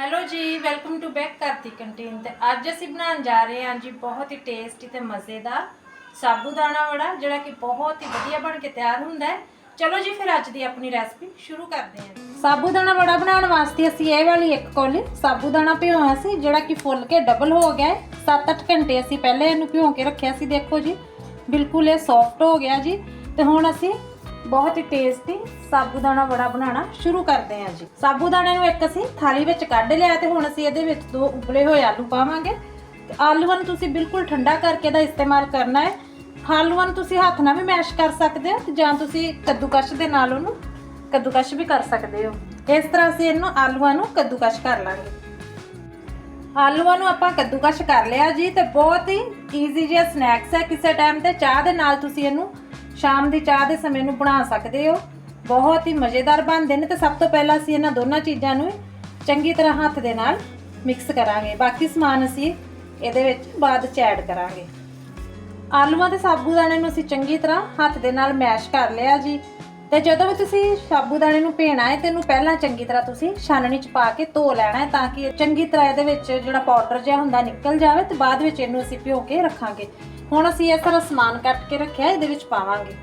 Hello ji, welcome to back ਕਰਤੀ canteen ਤੇ ਅੱਜ ਅਸੀਂ ਬਣਾਉਣ ਜਾ ਰਹੇ ਹਾਂ ਜੀ ਬਹੁਤ ਹੀ ਟੇਸਟੀ ਤੇ ਮਜ਼ੇਦਾਰ ਸਾਬੂਦਾਨਾ ਵੜਾ, ਜਿਹੜਾ ਕਿ ਬਹੁਤ ਹੀ ਵਧੀਆ ਬਣ ਕੇ ਤਿਆਰ ਹੁੰਦਾ ਹੈ। ਚਲੋ ਜੀ, ਫਿਰ ਅੱਜ ਦੀ ਆਪਣੀ ਰੈਸਪੀ ਸ਼ੁਰੂ ਕਰਦੇ ਹਾਂ। ਸਾਬੂਦਾਨਾ ਵੜਾ ਬਣਾਉਣ ਵਾਸਤੇ ਅਸੀਂ ਇਹ ਵਾਲੀ ਇੱਕ ਕੋਲੀ ਸਾਬੂਦਾਨਾ ਭਿਓਇਆ ਸੀ, ਜਿਹੜਾ ਕਿ ਫੁੱਲ ਕੇ ਡਬਲ ਹੋ ਗਿਆ ਹੈ। 7-8 ਘੰਟੇ ਅਸੀਂ ਪਹਿਲੇ ਇਹਨੂੰ ਭਿਓ ਕੇ ਰੱਖਿਆ ਸੀ, ਦੇਖੋ ਜੀ। ਬਿਲਕੁਲ ਇਹ ਸੌਫਟ ਹੋ ਗਿਆ ਜੀ। ਤੇ ਹੁਣ ਅਸੀਂ ਬਹੁਤ ਹੀ ਟੇਸਟੀ ਸਾਬੂਦਾਨਾ ਵੜਾ ਬਣਾਉਣਾ ਸ਼ੁਰੂ ਕਰਦੇ ਹਾਂ ਜੀ। ਸਾਬੂਦਾਨੇ ਨੂੰ ਇੱਕ ਅਸੀਂ ਥਾਲੀ ਵਿੱਚ ਕੱਢ ਲਿਆ ਤੇ ਹੁਣ ਅਸੀਂ ਇਹਦੇ ਵਿੱਚ ਦੋ ਉਬਲੇ ਹੋਏ ਆਲੂ ਪਾਵਾਂਗੇ। ਤੇ ਆਲੂਆਂ ਨੂੰ ਤੁਸੀਂ ਬਿਲਕੁਲ ਠੰਡਾ ਕਰਕੇ ਦਾ ਇਸਤੇਮਾਲ ਕਰਨਾ ਹੈ। ਆਲੂਆਂ ਨੂੰ ਤੁਸੀਂ ਹੱਥ ਨਾਲ ਵੀ ਮੈਸ਼ ਕਰ ਸਕਦੇ ਹੋ ਤੇ ਜਾਂ ਤੁਸੀਂ ਕੱਦੂਕਸ਼ ਦੇ ਨਾਲ ਉਹਨੂੰ ਕੱਦੂਕਸ਼ ਵੀ ਕਰ ਸਕਦੇ ਹੋ। ਇਸ ਤਰ੍ਹਾਂ ਅਸੀਂ ਇਹਨੂੰ ਆਲੂਆਂ ਨੂੰ ਕੱਦੂਕਸ਼ ਕਰ ਲਾਂਗੇ। ਆਲੂਆਂ ਨੂੰ ਆਪਾਂ ਕੱਦੂਕਸ਼ ਕਰ ਲਿਆ ਜੀ ਤੇ ਬਹੁਤ ਹੀ ਈਜ਼ੀ ਜਿਹਾ ਸਨੈਕਸ ਹੈ। ਕਿਸੇ ਟਾਈਮ ਤੇ ਚਾਹ ਦੇ ਨਾਲ ਤੁਸੀਂ ਇਹਨੂੰ ਸ਼ਾਮ ਦੀ ਚਾਹ ਦੇ ਸਮੇਂ ਨੂੰ ਬਣਾ ਸਕਦੇ ਹੋ। ਬਹੁਤ ਹੀ ਮਜ਼ੇਦਾਰ ਬਣਦੇ ਨੇ ਤੇ ਸਭ ਤੋਂ ਪਹਿਲਾਂ ਅਸੀਂ ਇਹਨਾਂ ਦੋਨਾਂ ਚੀਜ਼ਾਂ ਨੂੰ ਚੰਗੀ ਤਰ੍ਹਾਂ ਹੱਥ ਦੇ ਨਾਲ ਮਿਕਸ ਕਰਾਂਗੇ। ਬਾਕੀ ਸਮਾਨ ਅਸੀਂ ਇਹਦੇ ਵਿੱਚ ਬਾਅਦ ਚ ਐਡ ਕਰਾਂਗੇ। ਆਲੂਆਂ ਤੇ ਸਾਬੂਦਾਣੇ ਨੂੰ ਅਸੀਂ ਚੰਗੀ ਤਰ੍ਹਾਂ ਹੱਥ ਦੇ ਨਾਲ ਮੈਸ਼ ਕਰ ਲਿਆ ਜੀ। ਤੇ ਜਦੋਂ ਵੀ ਤੁਸੀਂ ਸਾਬੂਦਾਣੇ ਨੂੰ ਭੇਣਾ ਹੈ ਤੇ ਇਹਨੂੰ ਪਹਿਲਾਂ ਚੰਗੀ ਤਰ੍ਹਾਂ ਤੁਸੀਂ ਛਾਨਣੀ ਚ ਪਾ ਕੇ ਧੋ ਲੈਣਾ ਹੈ ਤਾਂ ਕਿ ਚੰਗੀ ਤਰ੍ਹਾਂ ਇਹਦੇ ਵਿੱਚ ਜਿਹੜਾ ਪਾਊਡਰ ਜਿਹਾ ਹੁੰਦਾ ਨਿਕਲ ਜਾਵੇ ਤੇ ਬਾਅਦ ਵਿੱਚ ਇਹਨੂੰ ਅਸੀਂ ਭਿਓ ਕੇ ਰੱਖਾਂਗੇ। ਹੁਣ ਅਸੀਂ ਇਸ ਤਰ੍ਹਾਂ ਸਮਾਨ ਕੱਟ ਕੇ ਰੱਖਿਆ, ਇਹਦੇ ਵਿੱਚ ਪਾਵਾਂਗੇ।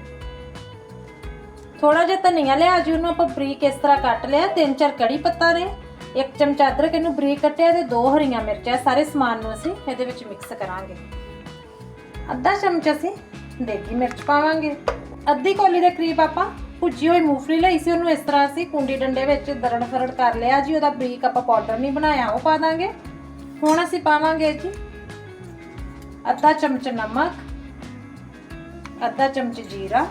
ਥੋੜਾ ਜਿਹਾ ਧਨੀਆ ਲਿਆ ਜੀ, ਉਹਨੂੰ ਆਪਾਂ ਬਰੀਕ ਇਸ ਤਰ੍ਹਾਂ ਕੱਟ ਲਿਆ, ਤਿੰਨ ਚਾਰ ਕੜੀ ਪੱਤਾ ਨੇ ਇੱਕ ਚਮਚਾ ਅਦਰਕ ਇਹਨੂੰ ਬਰੀਕ ਕੱਟਿਆ ਤੇ ਦੋ ਹਰੀਆਂ ਮਿਰਚਾਂ ਸਾਰੇ ਸਮਾਨ ਨੂੰ ਅਸੀਂ ਇਹਦੇ ਵਿੱਚ ਮਿਕਸ ਕਰਾਂਗੇ। ਅੱਧਾ ਚਮਚ ਅਸੀਂ ਦੇਗੀ ਮਿਰਚ ਪਾਵਾਂਗੇ। ਅੱਧੀ ਕੌਲੀ ਦੇ ਕਰੀਬ ਆਪਾਂ ਭੁੱਜੀ ਹੋਈ ਮੂੰਗਫਲੀ ਲਈ ਸੀ, ਉਹਨੂੰ ਇਸ ਤਰ੍ਹਾਂ ਅਸੀਂ ਕੁੰਡੀ ਡੰਡੇ ਵਿੱਚ ਦਰੜ ਫਰੜ ਕਰ ਲਿਆ ਜੀ, ਉਹਦਾ ਬਰੀਕ ਆਪਾਂ ਪਾਊਡਰ ਨਹੀਂ ਬਣਾਇਆ, ਉਹ ਪਾ ਦਾਂਗੇ। ਹੁਣ ਅਸੀਂ ਪਾਵਾਂਗੇ ਜੀ ਅੱਧਾ ਚਮਚ ਨਮਕ, ਅੱਧਾ ਚਮਚ ਜੀਰਾ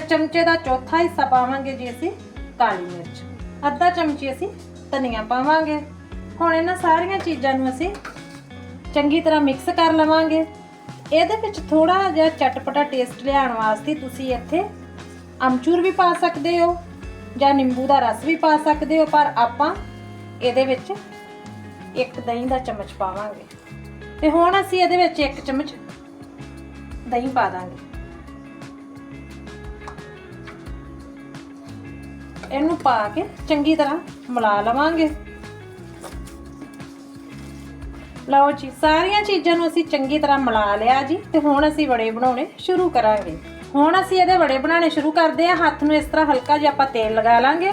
ਚਮਚੇ ਦਾ ਚੌਥਾ ਹਿੱਸਾ ਪਾਵਾਂਗੇ ਜੀ ਅਸੀਂ ਕਾਲੀ ਮਿਰਚ। ਅੱਧਾ ਚਮਚੀ ਅਸੀਂ ਧਨੀਆ ਪਾਵਾਂਗੇ। ਹੁਣ ਇਹਨਾਂ ਸਾਰੀਆਂ ਚੀਜ਼ਾਂ ਨੂੰ ਅਸੀਂ ਚੰਗੀ ਤਰ੍ਹਾਂ ਮਿਕਸ ਕਰ ਲਵਾਂਗੇ। ਇਹਦੇ ਵਿੱਚ ਥੋੜਾ ਜਿਹਾ ਚਟਪਟਾ ਟੇਸਟ ਲਿਆਉਣ ਵਾਸਤੇ ਤੁਸੀਂ ਇੱਥੇ ਅਮਚੂਰ ਵੀ ਪਾ ਸਕਦੇ ਹੋ ਜਾਂ ਨਿੰਬੂ ਦਾ ਰਸ ਵੀ ਪਾ ਸਕਦੇ ਹੋ, ਪਰ ਆਪਾਂ ਇਹਦੇ ਵਿੱਚ ਇੱਕ ਦਹੀਂ ਦਾ ਚਮਚ ਪਾਵਾਂਗੇ। ਤੇ ਹੁਣ ਅਸੀਂ ਇਹਦੇ ਵਿੱਚ ਇੱਕ ਚਮਚ ਦਹੀਂ ਪਾ ਦਾਂਗੇ। ਇਹਨੂੰ ਪਾ ਕੇ ਚੰਗੀ ਤਰ੍ਹਾਂ ਮਿਲਾ ਲਵਾਂਗੇ। ਲਓ ਜੀ, ਸਾਰੀਆਂ ਚੀਜ਼ਾਂ ਨੂੰ ਅਸੀਂ ਚੰਗੀ ਤਰ੍ਹਾਂ ਮਿਲਾ ਲਿਆ ਜੀ ਤੇ ਹੁਣ ਅਸੀਂ ਵੜੇ ਬਣਾਉਣੇ ਸ਼ੁਰੂ ਕਰਾਂਗੇ। ਹੁਣ ਅਸੀਂ ਇਹਦੇ ਵੜੇ ਬਣਾਉਣੇ ਸ਼ੁਰੂ ਕਰਦੇ ਹਾਂ। ਹੱਥ ਨੂੰ ਇਸ ਤਰ੍ਹਾਂ ਹਲਕਾ ਜਿਹਾ ਆਪਾਂ ਤੇਲ ਲਗਾ ਲਾਂਗੇ।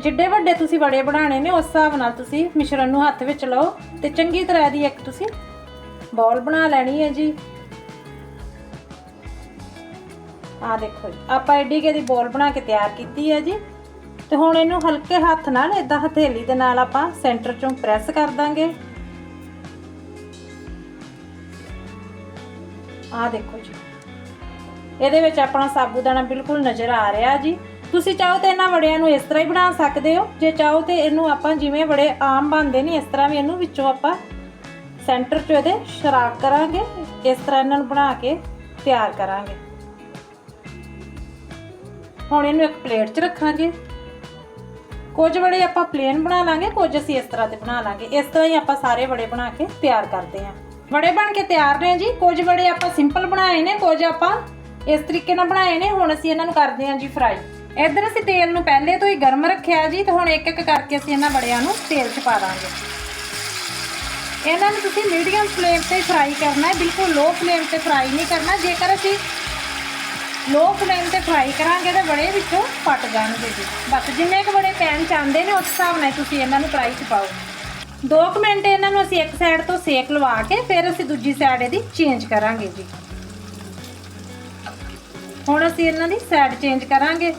ਜਿੱਡੇ ਵੱਡੇ ਤੁਸੀਂ ਵੜੇ ਬਣਾਉਣੇ ਨੇ, ਉਸ ਹਿਸਾਬ ਨਾਲ ਤੁਸੀਂ ਮਿਸ਼ਰਣ ਨੂੰ ਹੱਥ ਵਿੱਚ ਲਓ ਤੇ ਚੰਗੀ ਤਰ੍ਹਾਂ ਇਹਦੀ ਇੱਕ ਤੁਸੀਂ ਬੋਲ ਬਣਾ ਲੈਣੀ ਹੈ ਜੀ। ਆ ਦੇਖੋ ਜੀ, ਆਪਾਂ ਐਡੀ ਕੇ ਦੀ ਬੋਲ ਬਣਾ ਕੇ ਤਿਆਰ ਕੀਤੀ ਹੈ ਜੀ। ਤੇ ਹੁਣ ਇਹਨੂੰ ਹਲਕੇ ਹੱਥ ਨਾਲ ਇਦਾਂ ਹਥੇਲੀ ਦੇ ਨਾਲ ਆਪਾਂ ਸੈਂਟਰ ਚੋਂ ਪ੍ਰੈਸ ਕਰ ਦਾਂਗੇ। ਆ ਦੇਖੋ ਜੀ। ਇਹਦੇ ਵਿੱਚ ਆਪਣਾ ਸਾਬੂਦਾਨਾ ਬਿਲਕੁਲ ਨਜ਼ਰ ਆ ਰਿਹਾ ਜੀ। ਤੁਸੀਂ ਚਾਹੋ ਤੇ ਇਹਨਾਂ ਵੜਿਆਂ ਨੂੰ ਇਸ ਤਰ੍ਹਾਂ ਹੀ ਬਣਾ ਸਕਦੇ ਹੋ। ਜੇ ਚਾਹੋ ਤੇ ਇਹਨੂੰ ਆਪਾਂ ਜਿਵੇਂ ਵੜੇ ਆਮ ਬਣਦੇ ਨੇ, ਇਸ ਤਰ੍ਹਾਂ ਵੀ ਇਹਨੂੰ ਵਿੱਚੋਂ ਆਪਾਂ ਸੈਂਟਰ 'ਚ ਇਹਦੇ ਸ਼ਰਾਕ ਕਰਾਂਗੇ। ਇਸ ਤਰ੍ਹਾਂ ਇਹਨਾਂ ਨੂੰ ਬਣਾ ਕੇ ਤਿਆਰ ਕਰਾਂਗੇ। ਹੁਣ ਇਹਨੂੰ ਇੱਕ ਪਲੇਟ 'ਚ ਰੱਖਾਂਗੇ। ਕੁਝ ਵੜੇ ਆਪਾਂ ਪਲੇਨ ਬਣਾ ਲਾਂਗੇ, ਕੁਝ ਅਸੀਂ ਇਸ ਤਰ੍ਹਾਂ ਦੇ ਬਣਾ ਲਾਂਗੇ। ਇਸ ਤਰ੍ਹਾਂ ਹੀ ਆਪਾਂ ਸਾਰੇ ਵੜੇ ਬਣਾ ਕੇ ਤਿਆਰ ਕਰਦੇ ਹਾਂ। ਵੜੇ ਬਣ ਕੇ ਤਿਆਰ ਨੇ ਜੀ, ਕੁਝ ਵੜੇ ਆਪਾਂ ਸਿੰਪਲ ਬਣਾਏ ਨੇ, ਕੁਝ ਆਪਾਂ ਇਸ ਤਰੀਕੇ ਨਾਲ ਬਣਾਏ ਨੇ। ਹੁਣ ਅਸੀਂ ਇਹਨਾਂ ਨੂੰ ਕਰਦੇ ਹਾਂ ਜੀ ਫਰਾਈ ਇੱਧਰ ਅਸੀਂ ਤੇਲ ਨੂੰ ਪਹਿਲੇ ਤੋਂ ਹੀ ਗਰਮ ਰੱਖਿਆ ਜੀ, ਤੇ ਹੁਣ ਇੱਕ ਇੱਕ ਕਰਕੇ ਅਸੀਂ ਇਹਨਾਂ ਵੜਿਆਂ ਨੂੰ ਤੇਲ 'ਚ ਪਾ ਦਾਂਗੇ। ਇਹਨਾਂ ਨੂੰ ਤੁਸੀਂ ਮੀਡੀਅਮ ਫਲੇਮ ਤੇ ਫਰਾਈ ਕਰਨਾ ਹੈ, ਬਿਲਕੁਲ ਲੋ ਫਲੇਮ ਤੇ ਫਰਾਈ ਨਹੀਂ ਕਰਨਾ। ਜੇਕਰ ਅਸੀਂ ਲੋ ਫਲੇਮ ਤੇ ਫਰਾਈ ਕਰਾਂਗੇ ਤੇ ਬੜੇ ਵਿੱਚੋਂ ਫਟ ਜਾਣਗੇ ਜੀ। ਬਸ ਜਿੰਨੇ ਕੁ ਬੜੇ ਪੈਨ ਚਾਹੁੰਦੇ ਨੇ, ਉਸ ਹਿਸਾਬ ਨਾਲ ਤੁਸੀਂ ਇਹਨਾਂ ਨੂੰ ਕੜਾਈ 'ਚ ਪਾਓ। 2 ਮਿੰਟ ਇਹਨਾਂ ਨੂੰ ਅਸੀਂ ਇੱਕ ਸਾਈਡ ਤੋਂ ਸੇਕ ਲਵਾ ਕੇ ਫਿਰ ਅਸੀਂ ਦੂਜੀ ਸਾਈਡ ਇਹਦੀ ਚੇਂਜ ਕਰਾਂਗੇ ਜੀ। ਹੁਣ ਅਸੀਂ ਇਹਨਾਂ ਦੀ ਸਾਈਡ ਚੇਂਜ ਕਰਾਂਗੇ।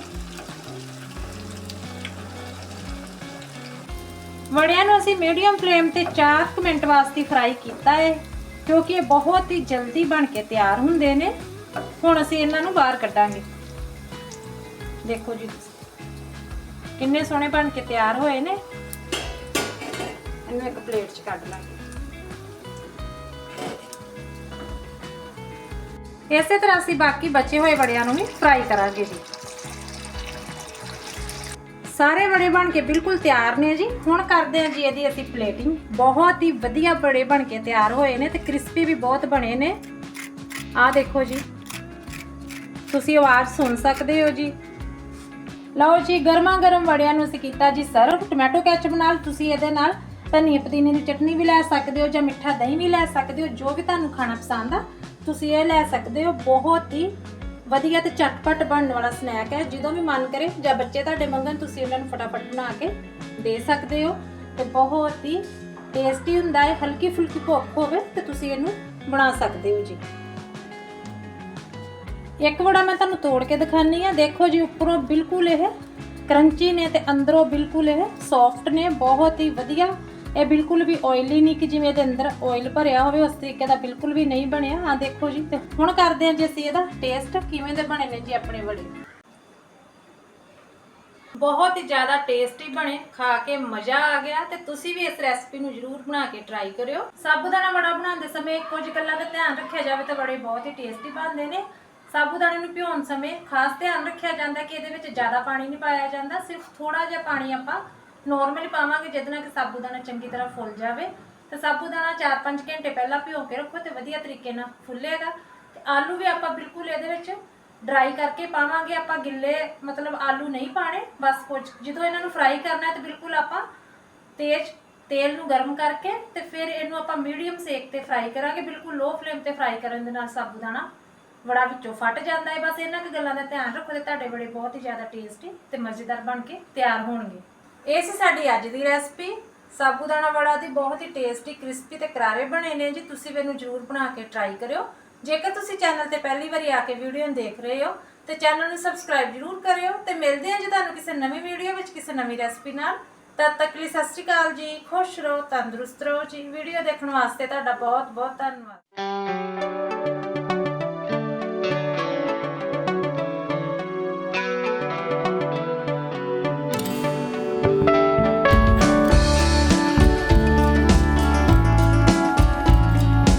ਵੜਿਆਂ ਨੂੰ ਅਸੀਂ ਮੀਡੀਅਮ ਫਲੇਮ ਤੇ 4 ਮਿੰਟ ਵਾਸਤੇ ਫਰਾਈ ਕੀਤਾ ਹੈ ਕਿਉਂਕਿ ਇਹ ਬਹੁਤ ਹੀ ਜਲਦੀ ਬਣ ਕੇ ਤਿਆਰ ਹੁੰਦੇ ਨੇ। ਹੁਣ ਅਸੀਂ ਇਹਨਾਂ ਨੂੰ ਬਾਹਰ ਕੱਢਾਂਗੇ। ਦੇਖੋ ਜੀ, ਕਿੰਨੇ ਸੋਹਣੇ ਬਣ ਕੇ ਤਿਆਰ ਹੋਏ ਨੇ। ਇਹਨੂੰ ਇੱਕ ਪਲੇਟ 'ਚ ਕੱਢ ਲਾਂਗੇ। ਇਸੇ ਤਰ੍ਹਾਂ ਅਸੀਂ ਬਾਕੀ ਬਚੇ ਹੋਏ ਵੜਿਆਂ ਨੂੰ ਵੀ ਫਰਾਈ ਕਰਾਂਗੇ ਜੀ। ਸਾਰੇ ਬੜੇ ਬਣ ਕੇ ਬਿਲਕੁਲ ਤਿਆਰ ਨੇ ਜੀ। ਹੁਣ ਕਰਦੇ ਹਾਂ ਜੀ ਇਹਦੀ ਅਸੀਂ ਪਲੇਟਿੰਗ ਬਹੁਤ ਹੀ ਵਧੀਆ ਬੜੇ ਬਣ ਕੇ ਤਿਆਰ ਹੋਏ ਨੇ ਤੇ ਕ੍ਰਿਸਪੀ ਵੀ ਬਹੁਤ ਬਣੇ ਨੇ। ਆਹ ਦੇਖੋ ਜੀ। ਤੁਸੀਂ ਆਵਾਜ਼ ਸੁਣ ਸਕਦੇ ਹੋ ਜੀ। ਲਓ ਜੀ ਗਰਮਾ ਗਰਮ ਵੜਿਆਂ ਨੂੰ ਅਸੀਂ ਕੀਤਾ ਜੀ ਸਰਵ। ਟੋਮੈਟੋ ਕੈਚਪ ਨਾਲ ਤੁਸੀਂ ਇਹਦੇ ਨਾਲ ਧਨੀਆ ਪੁਦੀਨੇ ਦੀ ਚਟਨੀ ਵੀ ਲੈ ਸਕਦੇ ਹੋ ਜਾਂ ਮਿੱਠਾ ਦਹੀਂ ਵੀ ਲੈ ਸਕਦੇ ਹੋ, ਜੋ ਵੀ ਤੁਹਾਨੂੰ ਖਾਣਾ ਪਸੰਦ ਆ, ਤੁਸੀਂ ਇਹ ਲੈ ਸਕਦੇ ਹੋ। ਬਹੁਤ ਹੀ ਵਧੀਆ ਤੇ ਚਟਪਟ ਬਣਨ ਵਾਲਾ ਸਨੈਕ ਹੈ। ਜਦੋਂ ਵੀ ਮਨ ਕਰੇ ਜਾਂ ਬੱਚੇ ਤੁਹਾਡੇ ਮੰਗਣ, ਤੁਸੀਂ ਉਹਨਾਂ ਨੂੰ ਫਟਾਫਟ ਬਣਾ ਕੇ ਦੇ ਸਕਦੇ ਹੋ। ਤੇ ਬਹੁਤ ਹੀ ਟੇਸਟੀ ਹੁੰਦਾ ਹੈ। ਹਲਕੀ ਫੁਲਕੀ ਭੁੱਖ ਹੋਵੇ ਤੇ ਤੁਸੀਂ ਇਹਨੂੰ ਬਣਾ ਸਕਦੇ ਹੋ ਜੀ। ਇੱਕ ਵੜਾ ਮੈਂ ਤੁਹਾਨੂੰ ਤੋੜ ਕੇ ਦਿਖਾਨੀ ਆ। ਦੇਖੋ ਜੀ, ਉੱਪਰੋਂ ਬਿਲਕੁਲ ਇਹ ਕਰੰਚੀ ਨੇ ਤੇ ਅੰਦਰੋਂ ਬਿਲਕੁਲ ਇਹ ਸੌਫਟ ਨੇ, ਬਹੁਤ ਹੀ ਵਧੀਆ। ਇਹ ਬਿਲਕੁਲ ਵੀ ਆਇਲੀ ਨਹੀਂ ਕਿ ਜਿਵੇਂ ਇਹਦੇ ਅੰਦਰ ਆਇਲ ਭਰਿਆ ਹੋਵੇ, ਉਸ ਤਰੀਕੇ ਦਾ ਬਿਲਕੁਲ ਵੀ ਨਹੀਂ ਬਣਿਆ। ਆ ਦੇਖੋ ਜੀ, ਤੇ ਹੁਣ ਕਰਦੇ ਹਾਂ ਜੀ ਅਸੀਂ ਇਹਦਾ ਟੇਸਟ ਕਿਵੇਂ ਦੇ ਬਣੇ ਨੇ ਜੀ ਆਪਣੇ ਵੜੇ। ਬਹੁਤ ਹੀ ਜ਼ਿਆਦਾ ਟੇਸਟੀ ਬਣੇ, ਖਾ ਕੇ ਮਜ਼ਾ ਆ ਗਿਆ ਤੇ ਤੁਸੀਂ ਵੀ ਇਸ ਰੈਸਪੀ ਨੂੰ ਜਰੂਰ ਬਣਾ ਕੇ ਟਰਾਈ ਕਰਿਓ। ਸਾਬੂਦਾਨਾ ਵੜਾ ਬਣਾਉਂਦੇ ਸਮੇਂ ਕੁਝ ਗੱਲਾਂ ਦਾ ਧਿਆਨ ਰੱਖਿਆ ਜਾਵੇ ਤਾਂ ਬੜੇ ਬਹੁਤ ਹੀ ਟੇਸਟੀ ਬਣਦੇ ਨੇ। ਸਾਬੂਦਾਨੇ ਨੂੰ ਭਿਉਣ ਸਮੇਂ ਖਾਸ ਧਿਆਨ ਰੱਖਿਆ ਜਾਂਦਾ ਕਿ ਇਹਦੇ ਵਿੱਚ ਜ਼ਿਆਦਾ ਪਾਣੀ ਨਹੀਂ ਪਾਇਆ ਜਾਂਦਾ, ਸਿਰਫ ਥੋੜਾ ਜਿਹਾ ਪਾਣੀ ਆਪਾਂ ਨਾਰਮਲੀ ਪਾਵਾਂਗੇ, ਜਿਹਦੇ ਨਾਲ ਕਿ ਸਾਬੂਦਾਨਾ ਚੰਗੀ ਤਰ੍ਹਾਂ ਫੁੱਲ ਜਾਵੇ। ਤੇ ਸਾਬੂਦਾਨਾ 4-5 ਘੰਟੇ ਪਹਿਲਾਂ ਭਿਓ ਕੇ ਰੱਖੋ ਤੇ ਵਧੀਆ ਤਰੀਕੇ ਨਾਲ ਫੁੱਲੇਗਾ। ਤੇ ਆਲੂ ਵੀ ਆਪਾਂ ਬਿਲਕੁਲ ਇਹਦੇ ਵਿੱਚ ਡਰਾਈ ਕਰਕੇ ਪਾਵਾਂਗੇ, ਆਪਾਂ ਗਿੱਲੇ ਮਤਲਬ ਆਲੂ ਨਹੀਂ ਪਾਣੇ ਬਸ ਕੁਝ ਜਦੋਂ ਇਹਨਾਂ ਨੂੰ ਫਰਾਈ ਕਰਨਾ ਹੈ ਤੇ ਬਿਲਕੁਲ ਆਪਾਂ ਤੇਜ਼ ਤੇਲ ਨੂੰ ਗਰਮ ਕਰਕੇ ਤੇ ਫਿਰ ਇਹਨੂੰ ਆਪਾਂ ਮੀਡੀਅਮ ਸੇਕ ਤੇ ਫਰਾਈ ਕਰਾਂਗੇ, ਬਿਲਕੁਲ ਲੋ ਫਲੇਮ ਤੇ ਫਰਾਈ ਕਰਨ ਦੇ ਨਾਲ ਸਾਬੂਦਾਨਾ ਬੜਾ ਵਿੱਚੋਂ ਫਟ ਜਾਂਦਾ ਹੈ ਬਸ ਇਹਨਾਂ ਕੁ ਗੱਲਾਂ ਦਾ ਧਿਆਨ ਰੱਖੋ ਤੇ ਤੁਹਾਡੇ ਬੜੇ ਬਹੁਤ ਹੀ ਜ਼ਿਆਦਾ ਟੇਸਟੀ ਤੇ ਮਜ਼ੇਦਾਰ ਬਣ ਕੇ ਤਿਆਰ ਹੋਣਗੇ। ਇਹ ਸੀ ਸਾਡੀ ਅੱਜ ਦੀ ਰੈਸਪੀ ਸਾਬੂ ਦਾਣਾ ਵੜਾ ਦੀ ਬਹੁਤ ਹੀ ਟੇਸਟੀ ਕ੍ਰਿਸਪੀ ਤੇ ਕਰਾਰੇ ਬਣੇ ਨੇ ਜੀ। ਤੁਸੀਂ ਵੀ ਇਹਨੂੰ ਜਰੂਰ ਬਣਾ ਕੇ ਟਰਾਈ ਕਰਿਓ। ਜੇਕਰ ਤੁਸੀਂ ਚੈਨਲ ਤੇ ਪਹਿਲੀ ਵਾਰੀ ਆ ਕੇ ਵੀਡੀਓ ਨੂੰ ਦੇਖ ਰਹੇ ਹੋ, ਤੇ ਚੈਨਲ ਨੂੰ ਸਬਸਕ੍ਰਾਈਬ ਜਰੂਰ ਕਰਿਓ ਤੇ ਮਿਲਦੇ ਹਾਂ ਜੀ ਤੁਹਾਨੂੰ ਕਿਸੇ ਨਵੀਂ ਵੀਡੀਓ ਵਿੱਚ ਕਿਸੇ ਨਵੀਂ ਰੈਸਪੀ ਨਾਲ। ਤਦ ਤੱਕ ਲਈ ਸਤਿ ਸ਼੍ਰੀ ਅਕਾਲ ਜੀ। ਖੁਸ਼ ਰਹੋ, ਤੰਦਰੁਸਤ ਰਹੋ ਜੀ। ਵੀਡੀਓ ਦੇਖਣ ਵਾਸਤੇ ਤੁਹਾਡਾ ਬਹੁਤ ਬਹੁਤ ਧੰਨਵਾਦ।